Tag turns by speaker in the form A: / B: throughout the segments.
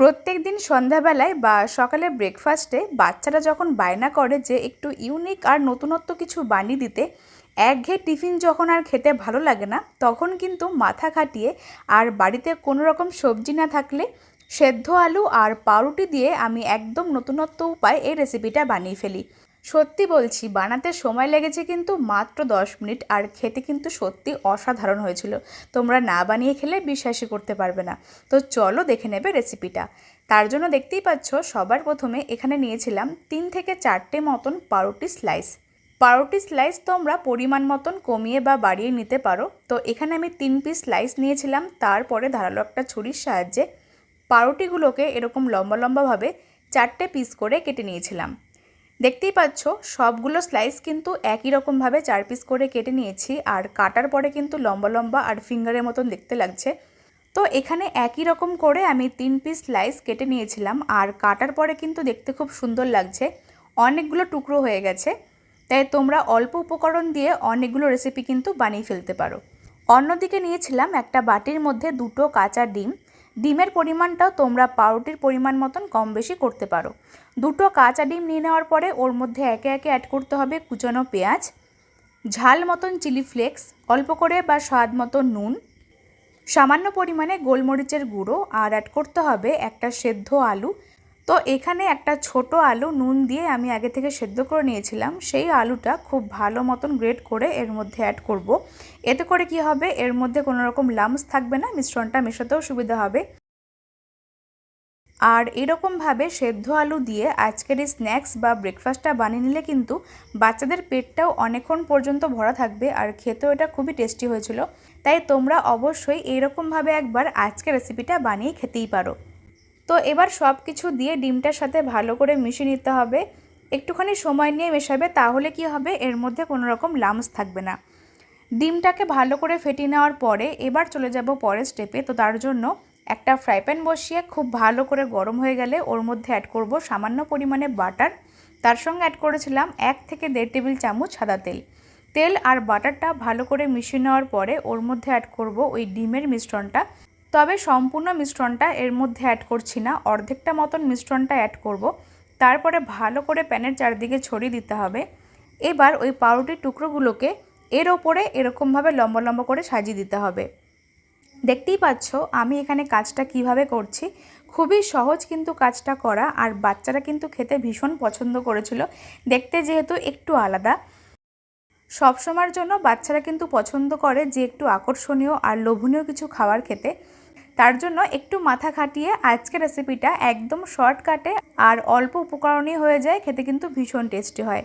A: প্রত্যেক দিন সন্ধ্যাবেলায় বা সকালে ব্রেকফাস্টে বাচ্চারা যখন বায়না করে যে একটু ইউনিক আর নতুনত্ব কিছু বানিয়ে দিতে একঘেয়ে টিফিন যখন আর খেতে ভালো লাগে না, তখন কিন্তু মাথা খাটিয়ে আর বাড়িতে কোনো রকম সবজি না থাকলে সেদ্ধ আলু আর পাউরুটি দিয়ে আমি একদম নতুনত্ব উপায় এই রেসিপিটা বানিয়ে ফেলি। সত্যি বলছি, বানাতে সময় লেগেছে কিন্তু মাত্র দশ মিনিট আর খেতে কিন্তু সত্যি অসাধারণ হয়েছিল। তোমরা না বানিয়ে খেলে বিশ্বাসই করতে পারবে না। তো চলো দেখে নেবে রেসিপিটা। তার জন্য দেখতেই পাচ্ছ, সবার প্রথমে এখানে নিয়েছিলাম তিন থেকে চারটে মতন পাউরুটি স্লাইস। পাউরুটি স্লাইস তোমরা পরিমাণ মতন কমিয়ে বা বাড়িয়ে নিতে পারো। তো এখানে আমি তিন পিস স্লাইস নিয়েছিলাম, তারপরে ধারালো একটা ছুরির সাহায্যে পাউরুটিগুলোকে এরকম লম্বা লম্বাভাবে চারটে পিস করে কেটে নিয়েছিলাম। দেখতেই পাচ্ছ, সবগুলো স্লাইস কিন্তু একই রকমভাবে চার পিস করে কেটে নিয়েছি, আর কাটার পরে কিন্তু লম্বা লম্বা আর ফিঙ্গারের মতন দেখতে লাগছে। তো এখানে একই রকম করে আমি তিন পিস স্লাইস কেটে নিয়েছিলাম, আর কাটার পরে কিন্তু দেখতে খুব সুন্দর লাগছে। অনেকগুলো টুকরো হয়ে গেছে, তাই তোমরা অল্প উপকরণ দিয়ে অনেকগুলো রেসিপি কিন্তু বানিয়ে ফেলতে পারো। অন্যদিকে নিয়েছিলাম একটা বাটির মধ্যে দুটো কাঁচা ডিম ডিমের পরিমাণটাও তোমরা পাউরুটির পরিমাণ মতন কম বেশি করতে পারো। দুটো কাঁচা ডিম নিয়ে নেওয়ার পরে ওর মধ্যে একে একে অ্যাড করতে হবে কুচানো পেঁয়াজ, ঝাল মতন চিলি ফ্লেক্স অল্প করে বা স্বাদ মতো নুন, সামান্য পরিমাণে গোলমরিচের গুঁড়ো, আর অ্যাড করতে হবে একটা সেদ্ধ আলু তো এখানে একটা ছোট আলু নুন দিয়ে আমি আগে থেকে সেদ্ধ করে নিয়েছিলাম। সেই আলুটা খুব ভালো মতন গ্রেট করে এর মধ্যে অ্যাড করব। এতে করে কি হবে? এর মধ্যে কোনো রকম লামস থাকবে না, মিশ্রণটা মেশাতেও সুবিধা হবে। আর এরকমভাবে সেদ্ধ আলু দিয়ে আজকের এই স্ন্যাক্স বা ব্রেকফাস্টটা বানিয়ে নিলে কিন্তু বাচ্চাদের পেটটাও অনেকক্ষণ পর্যন্ত ভরা থাকবে আর খেতেও এটা খুবই টেস্টি হয়েছিল। তাই তোমরা অবশ্যই এইরকমভাবে একবার আজকের রেসিপিটা বানিয়ে খেতেই পারো। তো এবার সব কিছু দিয়ে ডিমটার সাথে ভালো করে মিশিয়ে নিতে হবে। একটুখানি সময় নিয়ে মেশাবে, তাহলে কি হবে? এর মধ্যে কোনো রকম লামস থাকবে না। ডিমটাকে ভালো করে ফেটিয়ে নেওয়ার পরে এবার চলে যাব পরের স্টেপে তো তার জন্য একটা ফ্রাই প্যান বসিয়ে খুব ভালো করে গরম হয়ে গেলে ওর মধ্যে অ্যাড করব সামান্য পরিমাণে বাটার তার সঙ্গে অ্যাড করেছিলাম এক থেকে দেড় টেবিল চামচ সাদা তেল। তেল আর বাটারটা ভালো করে মিশিয়ে নেওয়ার পরে ওর মধ্যে অ্যাড করব ওই ডিমের মিশ্রণটা। তবে সম্পূর্ণ মিশ্রণটা এর মধ্যে অ্যাড করছি না। অর্ধেকটা মতন মিশ্রণটা অ্যাড করব। তারপরে ভালো করে প্যানের চারদিকে ছড়িয়ে দিতে হবে। এবার ওই পাউরুটির টুকরোগুলোকে এর ওপরে এরকমভাবে লম্বা লম্বা করে সাজিয়ে দিতে হবে। দেখতেই পাচ্ছ আমি এখানে কাজটা কীভাবে করছি। খুবই সহজ কিন্তু কাজটা করা আর বাচ্চারা কিন্তু খেতে ভীষণ পছন্দ করেছিল। দেখতে যেহেতু একটু আলাদা। সবসময়ের জন্য বাচ্চারা কিন্তু পছন্দ করে যে একটু আকর্ষণীয় আর লোভনীয় কিছু খাবার খেতে। তার জন্য একটু মাথা খাটিয়ে আজকের রেসিপিটা একদম শর্টকাটে আর অল্প উপকরণই হয়ে যায়, খেতে কিন্তু ভীষণ টেস্টি হয়।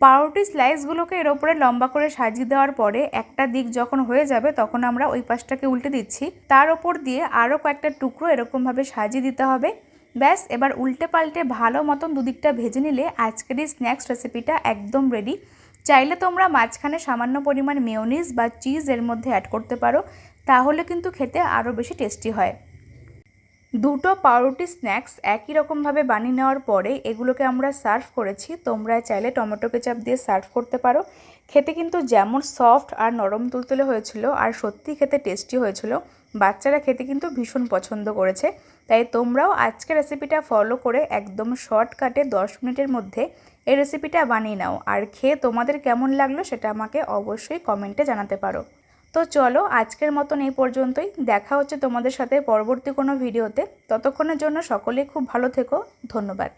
A: পাউরুটি স্লাইসগুলোকে এর ওপরে লম্বা করে সাজিয়ে দেওয়ার পরে একটা দিক যখন হয়ে যাবে তখন আমরা ওই পাশটাকে উল্টে দিচ্ছি। তার ওপর দিয়ে আরও কয়েকটা টুকরো এরকমভাবে সাজিয়ে দিতে হবে। ব্যাস, এবার উল্টে পাল্টে ভালো মতন দুদিকটা ভেজে নিলে আজকের এই স্ন্যাক্স রেসিপিটা একদম রেডি চাইলে তোমরা মাঝখানে সামান্য পরিমাণ মেয়নিজ বা চিজ এর মধ্যে অ্যাড করতে পারো, তাহলে কিন্তু খেতে আরও বেশি টেস্টি হয়। দুটো পাউরুটি স্ন্যাক্স একই রকমভাবে বানিয়ে নেওয়ার পরে এগুলোকে আমরা সার্ভ করেছি। তোমরা চাইলে টমেটো কেচাপ দিয়ে সার্ভ করতে পারো। খেতে কিন্তু যেমন সফট আর নরম তুলতুলে হয়েছিল আর সত্যি খেতে টেস্টি হয়েছিল। বাচ্চারা খেতে কিন্তু ভীষণ পছন্দ করেছে। তাই তোমরাও আজকে রেসিপিটা ফলো করে একদম শর্টকাটে দশ মিনিটের মধ্যে এই রেসিপিটা বানিয়ে নাও। আর খেয়ে তোমাদের কেমন লাগল সেটা আমাকে অবশ্যই কমেন্টে জানাতে পারো। তো চলো আজকের মতন এই পর্যন্তই। দেখা হচ্ছে তোমাদের সাথে পরবর্তী কোনো ভিডিওতে। ততক্ষণের জন্য সকলেই খুব ভালো থেকো। ধন্যবাদ।